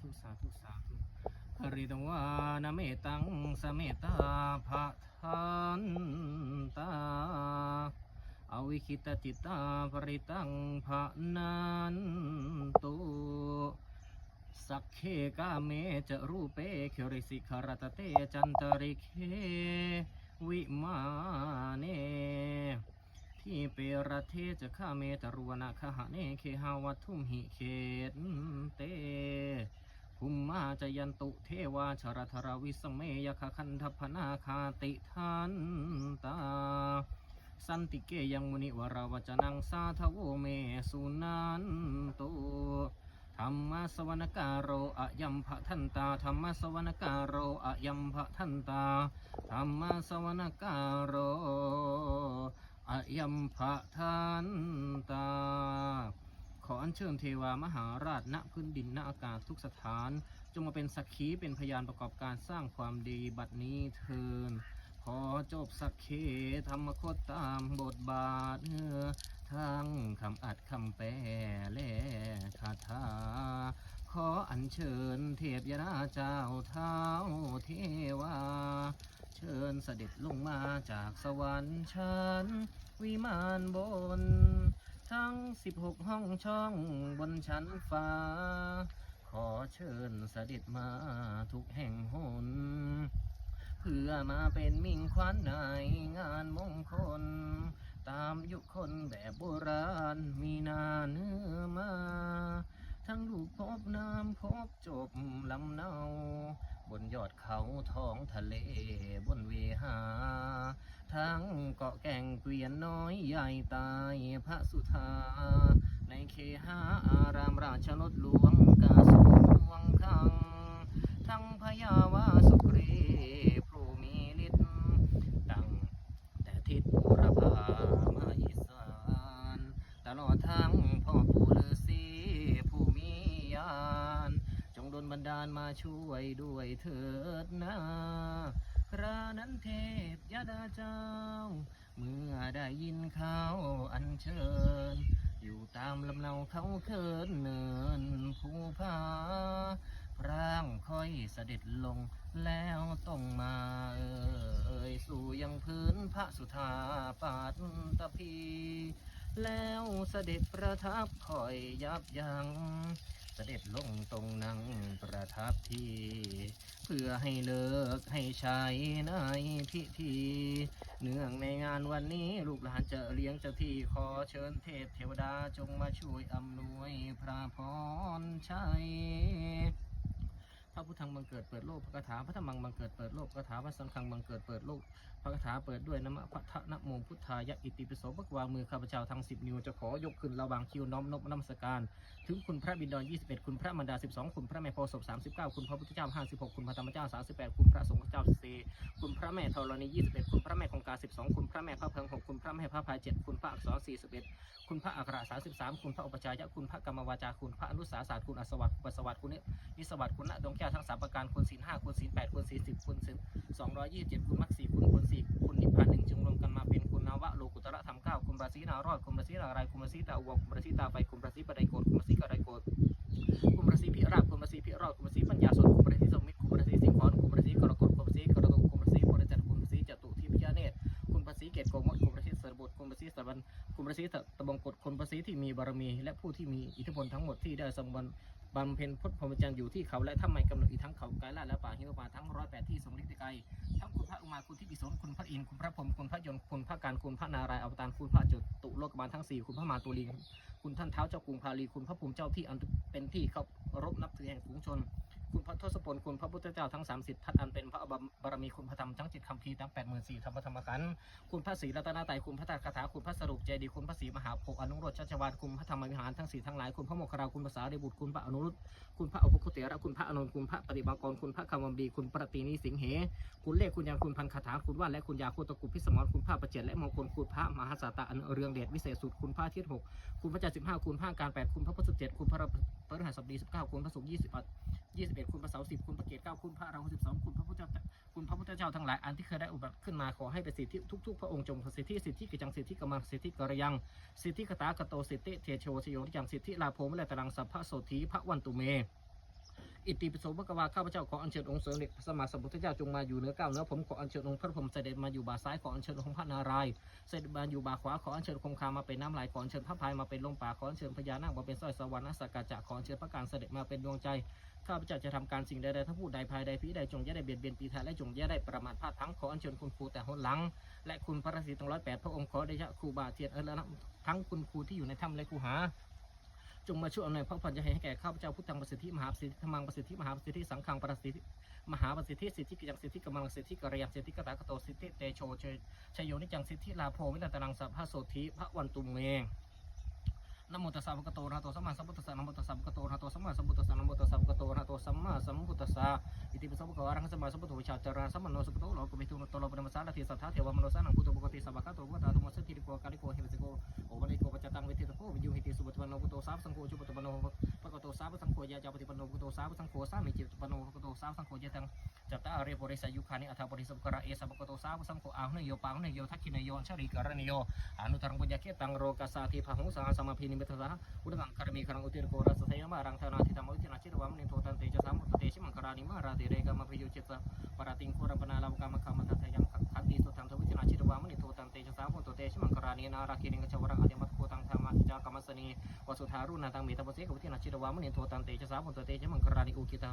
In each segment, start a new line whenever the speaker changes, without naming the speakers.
ธุสาธุสาธุหริตวานเมตังสเมตตาภะทันตาอวิคิตจิตตาปริตังภะนันตุสักเคกาเมจะรูปเปเขริสิขารตเตจันตริเควิมาเนที่เปรเทจะข้าเมตรวนาคหะเนเคหาวัตุมหิเขตเต ภุมมาจยันตุเทวาชรธรวิสเมยคคันทพนาคาติทันตา สันติเกยังมุนิวราวจนังสาทโวเมสุนันตุธรรมสวนการโรอะยัมภะทันตาธรรมสวนการโรอะยัมภะทันตาธรรมสวนการโรอะยัมภะทันตา ขออัญเชิญเทวามหาราชณพื้นดินณอากาศทุกสถาน จงมาเป็นสักขีเป็นพยานประกอบการสร้างความดีบัดนี้เทินขอจบสักเคธรรมโคตตามบทบาทเนื้อทั้งคำอัดคำแปลและคาถา ขออัญเชิญเทพยราเจ้าเท้าเทวา เชิญเสด็จลงมาจากสวรรค์ชั้นวิมานบน ทั้ง16ห้องช่องบนชั้นฟ้า ขอเชิญเสด็จมาทุกแห่งหน เพื่อมาเป็นมิ่งขวัญในงานมงคล ตามยุคคนแบบโบราณมีนาเนื้อมา ทั้งลูกพบน้ำพบจบลำเนา บนยอดเขาท้องทะเลบนเวหา ทั้งเกาะแก่งเกวียนน้อยใหญ่ตายพระสุธา ในเคหาอารามราชนดหลวงกาสงหลวงคัง ทั้งพญาวาสุกรีผู้มีฤทธิ์ตั้งแต่ทิศบุรพามาอีสานตลอดทั้งพ่อปู่ฤาษีผู้มีญาณจงดลบันดาลมาช่วยด้วยเถิดนะ ครานั้นเทพยดาเจ้า เมื่อได้ยินข่าวอันเชิญ อยู่ตามลำเนาเขาเคินเนินภูผาพร่างค่อยเสด็จลงแล้วต้องมาเอ่ยสู่ยังพื้นพระสุธาปาตตพี แล้วเสด็จประทับคอยยับยัง้งเสด็จลงตรงนั่งประทับที่ เพื่อให้เลิกให้ใช้ในพิธี เนื่องในงานวันนี้ลูกหลานจะเลี้ยงเจ้าที่ขอเชิญเทพเทวดาจงมาช่วยอำนวยพระพรชัย ระพุทธังบังเกิดเปิดโลกพระคาถาพระธรรมังบังเกิดเปิดโลกพระคาถาพระสังฆังบังเกิดเปิดโลกพระคาถาเปิดด้วยนะมะพระทะนะโมพุทธายะอิติปิโสภความือข้าพเจ้าทั้งสิบนิ้วจะขอยกขึ้นระวางคิวน้อมนบน้ำสการ ถึงคุณพระบินดร21 คุณพระมารดา 12 คุณพระแม่โพศพ39 คุณพระพุทธเจ้า 56 คุณพระธรรมเจ้า 38 คุณพระสงฆ์เจ้า14คุณพระแม่ธรณี 21 คุณพระแม่คงคา 12 คุณพระแม่พระเพิง6คุณพระแม่พระพาย7คุณพระอักษร 41 คุณพระอักขระ33 คุณพระอุปจายะ คุณพระกรรมวาจา คุณพระอนุสาสาสตร์คุณอสวัตอุปสวัตคุณนิสวัตคุณณดงแก้วทั้งสามประการ คุณศีล5คุณศีล8คุณศีล10คุณศีล227 คุณมรรค4คุณผล4คุณารอดคุมประสีนาไรายคุณประสีตาอวคุณประสีตาไฟคุณประสีปะไดโกดคุณประสีกระไดโกดคุณประสีพิราบคุมประสีพิรอดคุมประสีปัญญาสดคุณประสีสมิตรคุมประสีสิงห์ขอนคุณประสีกรกฎคุณประสีกระดุกคุณประสีบริจัตคุมประสีจตุทิพยาเนตรคุณประสีเกตโกมดคุมประสีสรบุตรคุณประสีสรบันคุมประสีตะบงกฎคุณประสีที่มีบารมี และผู้ที่มีอิทธิพลทั้งหมดที่ได้สมบัน บำเพ็ญพุทธพรหมจรรย์อยู่ที่เขาและถ้ำไมกำหนดอีกทั้งเขากายละและป่าหิมพานทั้งร้อยแปดที่ทรงฤทธิ์ไกลทั้งคุณพระอุมาคุณที่ปิสนคุณพระอินทร์คุณพระพรหมคุณพระยนต์คุณพระการคุณพระนารายณ์อวตารคุณพระจุตุโลกบาลทั้งสี่คุณพระมาตุลีคุณท่านเท้าเจ้ากรุงพาลีคุณพระภูมิเจ้าที่อันเป็นที่เคารพนับถือแห่งฝูงชน คุณพระทศพลคุณพระพุทธเจ้าทั้งสาสิททัตอันเป็นพระบารมีคุณพระธรรมทั้งจิตคำพีร์ทั้งแปดหมื่นสี่ธรรมธรรมขันธ์คุณพระศรีรัตนตรัยคุณพระตถาคาถาคุณพระสรุปเจดีคุณพระศรีมหาโพอนุรจชัชวานคุณพระธรรมวิหารทั้งสี่ทั้งหลายคุณพระโมคคาราคุณภาษาเดบุตรคุณพระอนุรุตคุณพระอภคุเตระคุณพระอานนท์คุณพระปฏิมากรคุณพระคำวัมบีคุณปรตินีสิงเหคุณเลขคุณยังคุณพันคาถาคุณว่าและคุณยาโคตะกุพิสมรคุณพระประเจริญและมงคลคุณพระมหาสาตาอันเรืองเดชวิเศษสุดคุณพระอาทิตย์หกคุณพระจันทร์สิบห้าคุณพระการแปดคุณพระพุทธเจ็ดคุณพระพระรหัสบดีสิบเก้าคุณพระศุกร์ยี่สิบ ยี่สิบเอ็ดคุณพระเสาสิบคุณพระเกศเก้าคุณพระราหูสิบสองคุณพระพุทธเจ้าคุณพระพุทธเจ้าทั้งหลายอันที่เคยได้อุบัติขึ้นมาขอให้เป็นสิทธิทุกๆ พระองค์จงปสิทธิสิทธิกิจังสิทธิกำมังสิทธิกรยัง สิทธิกตากโตสิทธิเทโชชโยยังสิทธิลาโภมะเลตรังสัพพะโสธีพระวันตุเมอิติปิโสภะกวาข้าพเจ้าขออัญเชิญองค์เสด็จพระสัมมาสัมพุทธเจ้าจงมาอยู่เหนือเก้าวเหนือผมขออัญเชิญองค์พระพรหมเสด็จมาอยู่บ่าซ้ายขออัญเชิญองค์พระนารายณ์เสด็จมาอยู่บ่าขวาขออัญเชิญคงคามาเป็นน้ำไหลขออัญเชิญพระพายมาเป็นลมป่าขออัญเชิญพญานาคมาเป็นสร้อยสวรรค์สกกัจจะขออัญเชิญพระการเสด็จมาเป็นดวงใจ ข้าพเจ้าจะทำการสิ่งใดๆทั้งผู้ใดภายใดผีใดจงอย่าได้เบียดเบียนปีทาและจงอย่าได้ประมาทพลาดพลั้งขออัญเชิญคุณครูแต่หนหลัง และคุณพระศรีตรงร้อยแปดพระองค์ขอเดชะครูบาเทียนเออและทั้งคุณครูที่อยู่ในถ้ำและครูหาจงมาช่วยอำนวยพระพรจะให้แก่ข้าพเจ้าพุทธังประสิทธิมหาประสิทธิธรรมังประสิทธิมหาประสิทธิสังฆังประสิทธิมหาประสิทธิสิทธิกิจังสิทธิกำลังสิทธิกระยังสิทธิกตากโตสิทธิเตโชเชชโยนิจังสิทธิลาโภวินันตนังสัพพะโสธิพระวันตุเมง นะโมตัสสะภะคะโตอะระหะโตสัมมาสัมพุทธัสสะนะโมตัสสะภะคะโตอะระหะโตสัมมาสัมพุทธัสสะนะโมตัสสะภะคะโตอะระหะโตสัมมาสัมพุทธัสสะอิติปิโสภะคะวะอะระหังสัมมาสัมพุทโธชาจาราสัมมาโนสุขโตโลกุมิทุนโตโลปะนัมสสารติสัทธาเทวมโนสานังพุทโธปกติสัพพะคะโตพุทธาตุมัสสะทิริโกกาลิโกเฮวิสโกโอวะลิโกปัจจตังเวทิตะโกวิญญูหิติสุปตะวันโนพุโตสาพสังโฆชุปตะวันโน ภะคะโตสาวสังโฆยะจาปฏิปันโนพุทโธสาวสังโฆสามิจิปฏิปันโนภะคะโตสาวสังโฆยะตังจัตตาเรโพริสายุคานิอัฐปริสัพกระเอสัพพะคะโตสาวสังโฆอาหุนโยปังนโยทักขินโยชริกรเนโยอนุตรังปัญญาเกตังโรกัสสาธิภะหุสาสมาพินิมิตสะอุดกังคารมีครังอุติรโกรัสสยมารังธนาธิตามวิธินาชิรวามนิโทตันเตจสามุตเตชิมังคารานิมาราติเรกามพิโยจิตะปราติงโครปนาลาวกามคามทัตยังขันติสุทังทวิธินาชิรวามนิโทตันเตจสามุตเตชิมังคารานินาราคิริงกชวรังอธิม ธรรมจากรรมสนีวสุธารุนาตังเมตาปเสกวิธินาชิรวามนิโทตันเตจะสามุตเตชิมังครานิอุกิตา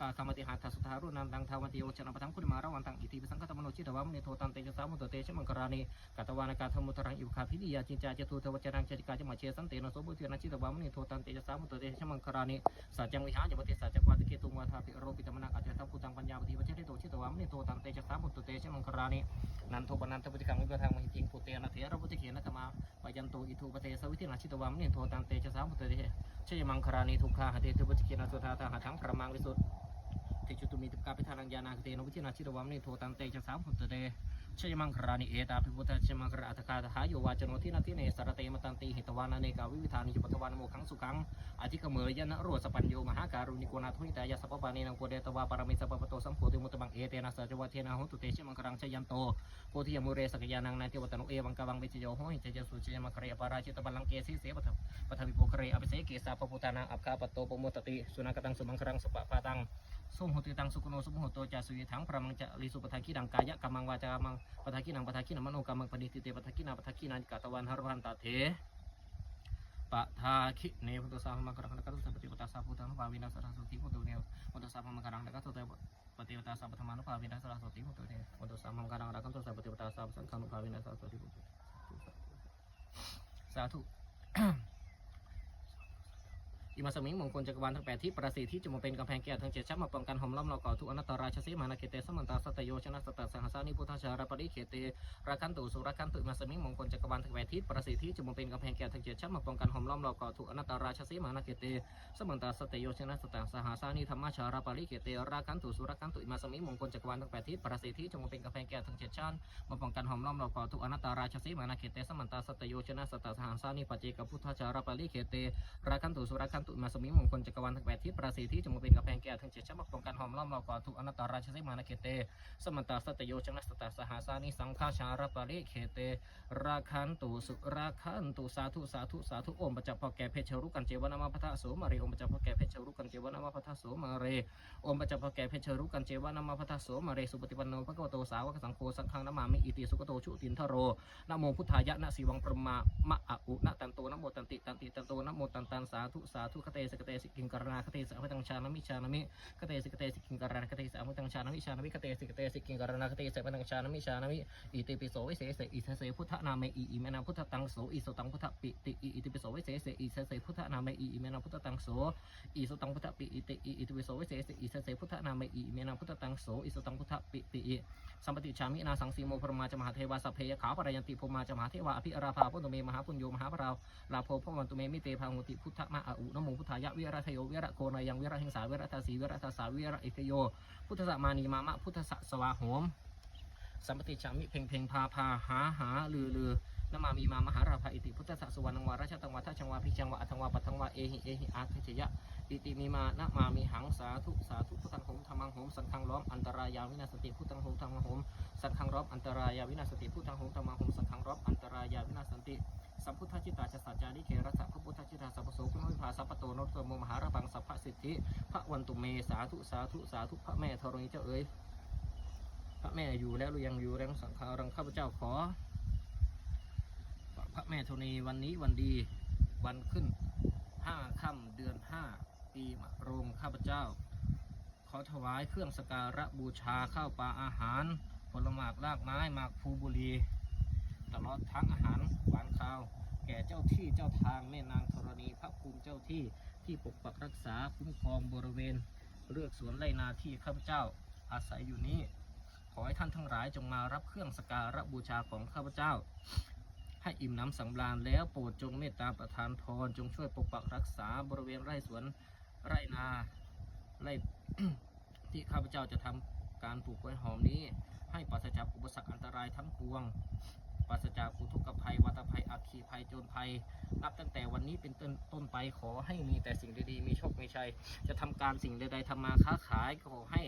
กาคามติหัตถสุธารุนันตังทาวันติโอชนะปทังคุริมาราวันตังอิติปสังคตมโนชิตวามเนโทตันเตจสามุตเตชมังคารานิกัตวานากาธรรมุตรังอิวคาพิริยาจินจาจตุเทวจรังเจติกาจมาเชสันเตนะโสบุเทนะชิตวามเนโทตันเตจสามุตเตชมังคารานิสัจจังวิหารจปฏิสัจจควาติเกตุงวาทาปิโรปิตมนังอาจจะทัพพุตังปัญญาปฏิวัชริโตชิตวามเนโทตันเตจสามุตเตชมังคารานินันโทปนันทปฏิกังวิปทางม ตวามนิโทตันเตจสามุตเตเชยมังคารานิทุกขาหเตเทปฏิเขนาสุธาตาหะทังประมังวิสุทธิจุตุมีตุกาพิธานังยานาคเตนวิจินาชิรวัมนิโทตันเตชะสามุตเต ชยมังครานิเอตาภิพุทธชยมังคราอัตคาทหาโยวาจโนทินาทิเนสารเตมตันติหิตวานาเนกาวิวิธานิจปตวานโมขังสุขังอธิกเมยนะโรสปัญโยมหาการุณิโกนาทุนิตายาสัพปานีนังโพเดตวาปารมิสัพปโตสัมโพธิมุตบังเอเตนะสัจวัเทนะหุตุเตชยมังครังชยันโตโพธิยมุเรสกยานังนาเทวตนุเอวังกวังวิจโยโหหิจยสุชยมังคเรปาราชิตบัลลังเกสีเสปทปทวิโปคเรอภิเสเกสาปปุตานังอัปคาปโตปโมตติสุนักตังสุมังครังสุปปาตัง สุมหุติตังสุขโนสุมหุโตจาสุยถังพระมังจะลิสุปทากิดังกายะกัมมังวาจามังปทากินังปทากินังมโนกัมมังปณิติเตปทากินังปทากินังกาตวันหรวันตาเถปะทาคิเนพุทธสามังครังนักตุสัพปฏิปตาสาพุทธังภาวินาสารสุติพุทโธเนพุทธสามังครังนักตุสัพปฏิปตาสาปธรรมานุภาวินาสารสุติพุทโธเนพุทธสามังครังนักตุสัพปฏิปตาสาสังฆานุภาวินาสารสุติพุทโธสาธุ อิมาสมิงมงคลจักรวาลทั้งแปดที่ประสิทธิ์ที่จะมาเป็นกำแพงแก้วทั้งเจ็ดชั้นมาป้องกันหอมล้อมเราก่อทุกอนัตตราชสีมานาเกเตสมันตาสตโยชนะสตตสหัสานิพุทธชาราปริเขเตราคันตุสุราคันตุอิมาสมิงมงคลจักรวาลทั้งแปดที่ประสิทธิ์ที่จะมาเป็นกำแพงแก้วทั้งเจ็ดชั้นมาป้องกันหอมล้อมเราก่อทุกอนัตตราชสีมานาเกเตสมันตาสตโยชนะสตตสหัสานิธรรมชาราปริเขเตราคันตุสุราคันตุอิมาสมิงมงคลจักรวาลทั้งแปดที่ประสิทธิ์ที่จะมาเป็นกำแพงแก้วทั้งเจ็ดชั้นมาป้องกันหอมล้อมเราก่อทุกอนัตตราชสีมานาเกเตสมันตาสตโยชนะสตตสหัสานิปัจเจกพุทธชาราปริเขเตราคันตุสุราคันตุมาสมิมงคลจักรวาลทั้งแปดทิศประสิทธิ์ที่จะมาเป็นกำแพงแก้วทั้งเจ็ดชั้นมาป้องกันหอมล้อมเราก่อทุกอนัตตาราชสิมานาเขเต สมันตาสตโยชนะสตตสหาสานิสังฆาชารปริเขเต ราคันตุสุราคันตุสาธุสาธุสาธุอมปัจจพแก่เพชรุกันเจวนามาพทะโสมาเรอมปัจจพแก่เพชรุกันเจวนามาพทะโสมาเรโอมปัจจพแก่เพชรุกันเจวนามาพทะโสมาเรสุปฏิปันโนภะคะวโตสาวกสังโฆสังฆังนามามิอิติสุขโตชุตินทโรนะโมพุทธายะนะสีวังประมามะอะอุนะตันโตนะโมตันติตันติตันโตนะโมตันตันสาธุสาธุคเตสกเตสิกิงกรณาคเตสะพตังชานามิชานามิคเตสิกเตสิกิงกรณาคเตสะพตังชานามิชานามิคเตสิกเตสิกิงกรณาคเตสะพตังชานามิชานามิอิติปิโสวิเศษอิเสเสพุทธนาเมอิอิเมนะพุทธตังโสอิโสตังพุทธปิติอิอิติปิโสวิเศษอิเสเสพุทธนาเมอิอิเมนะพุทธตังโสอิโสตังพุทธปิอิติอิอิติปิโสวิเศษอิเสเสพุทธนาเมอิอิเมนะพุทธตังโสอิโสตังพุทธปิติอิสัมปติชามินาสังสีโมพรมาจมหาเทวาสัพเพยขาวปรายันติภูมาจมหาเทวาอภิราภาพุทธเมมหาปุญโยมหาพราวลาโภพวันตุเมมิเตพังมุติพุทธมะอะอุนโมพุทธายะวิรัตโยวิระโกนายังวิระหิงสาวิรัตสีวิรัตสาวิระอิทโย พุทธสมานีมามะพุทธสสวาโหมสัมปติชามิเพ่งเพ่งพาพาหาหาลือลือนมามีมามหาราภาอิติพุทธสสวรรณังวาราชตังวาทัชังวาพิชังวาอัทังวาปัทังวาเอหิเอหิอาคเจยะอิติมีมานะมามีหังสาธุสาธุพุทธัง มสังฆังล้อมอันตรายาวินาศติพุทธังโหมธรรมังโหมสังฆังล้อมอันตรายาวินาศติพุทธังโหมธรรมังโหมสังฆังล้อมอันตรายาวินาศติสัมพุทธจิตตาจสัจจานิเครัสสะพระพุทธจิตตาสัพโสกุณวิภาสัพโตโนตโตโมมหาระบังสัพพสิทธิพระวันตุเมสาธุสาธุสาธุพระแม่ธรณีเจ้าเอ๋ยพระแม่อยู่แล้วหรือยังอยู่แรงสังขารังข้าพเจ้าขอ พระแม่ธรณีวันนี้วันดีวันขึ้นห้าค่ำเดือนห้าปีมะโรงข้าพเจ้า ขอถวายเครื่องสการะบูชาข้าวปลาอาหารผลหมากรากไม้หมากภูบุรี ตลอดทั้งอาหารหวานข้าว แก่เจ้าที่เจ้าทางแม่นางธรณีพระภูมิเจ้าที่ที่ปกปักรักษาคุ้มครองบริเวณ เลือกสวนไรนาที่ข้าพเจ้าอาศัยอยู่นี้ ขอให้ท่านทั้งหลายจงมารับเครื่องสการะบูชาของข้าพเจ้า ให้อิ่มน้ำสำราญแล้วโปรดจงเมตตาประทานพรจงช่วยปกปักรักษาบริเวณไร่สวนไรนา ไร่ที่ข้าพเจ้าจะทำการปลูกกล้วยหอมนี้ ให้ปราศจากอุปสรรคอันตรายทั้งปวงปราศจากอุทกภัยวัตภัยอัคคีภัยโจรภัย นับตั้งแต่วันนี้เป็นต้นต้นไปขอให้มีแต่สิ่งดีๆ มีโชค มีชัย จะทำการสิ่งใดๆทำมาค้าขายขอให้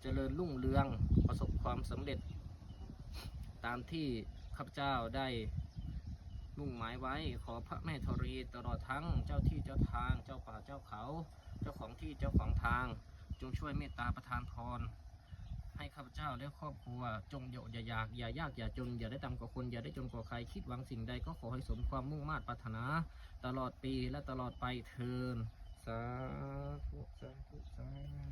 เจริญรุ่งเรืองประสบความสำเร็จ ตามที่ข้าพเจ้าได้มุ่งหมายไว้ขอพระแม่ธรณีตลอดทั้งเจ้าที่เจ้าทางเจ้าป่าเจ้าเขา จ้าของที่เจ้าของทาง จงช่วยเมตตาประทานพร ให้ข้าพเจ้าและครอบครัว จงอย่าอยากอย่ายากอย่าจน อย่าได้ต่ำกว่าคนอย่าได้จนกว่าใครคิดหวังสิ่งใดก็ขอให้สมความมุ่งมา่ปรารถนา ตลอดปีและตลอดไปเทินสาธุสาธุสาธุ